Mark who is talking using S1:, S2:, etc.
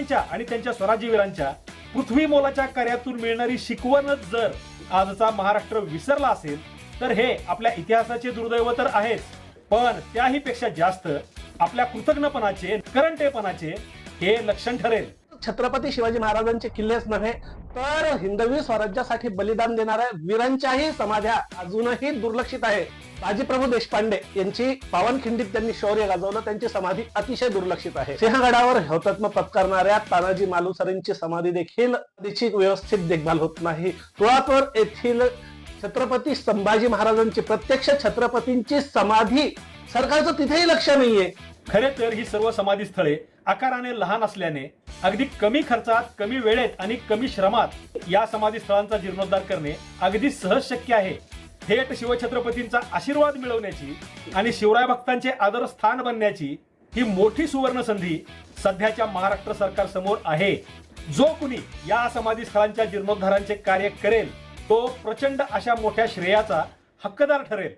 S1: तुकारामांच्या आणि त्यांच्या स्वराज्यवीरांच्या पृथ्वी मोलाच्या कार्यातून मिळणारी शिकवणच जर आजचा महाराष्ट्र विसरला असेल तर हे आपल्या इतिहासाचे दुर्दैव तर आहेच. पण त्याही पेक्षा जास्त आपल्या कृतज्ञपणाचे करंटेपणाचे हे लक्षण ठरेल.
S2: छत्रपती शिवाजी महाराजांचे किल्लेच नव्हे तर हिंदवी स्वराज्यासाठी बलिदान देणाऱ्या वीरांच्याही समाध्या अजूनही दुर्लक्षित आहे बाजीप्रभू देशपांडे यांची पावनखिंडीत त्यांनी शौर्य गाजवलं त्यांची समाधी अतिशय दुर्लक्षित आहे. सिंहगडावर हौतात्म पत्करणाऱ्या तानाजी मालुसरेंची समाधी देखील तिची व्यवस्थित देखभाल होत नाही. तुळापूर येथील छत्रपती संभाजी महाराजांची प्रत्यक्ष छत्रपतींची समाधी सरकारचं तिथेही लक्ष नाहीये.
S1: खरे तर ही सर्व समाधी स्थळे आकाराने लहान असल्याने अगदी कमी खर्चात कमी वेळेत आणि कमी श्रमात या समाधी स्थळांचा जीर्णोद्धार करणे अगदी सहज शक्य आहे. थेट शिवछत्रपतींचा आशीर्वाद मिळवण्याची आणि शिवराय भक्तांचे आदरस्थान बनण्याची ही मोठी सुवर्ण संधी सध्याच्या महाराष्ट्र सरकार समोर आहे. जो कुणी या समाधी स्थळांच्या जीर्णोद्धारांचे कार्य करेल तो प्रचंड अशा मोठ्या श्रेयाचा हक्कदार ठरेल.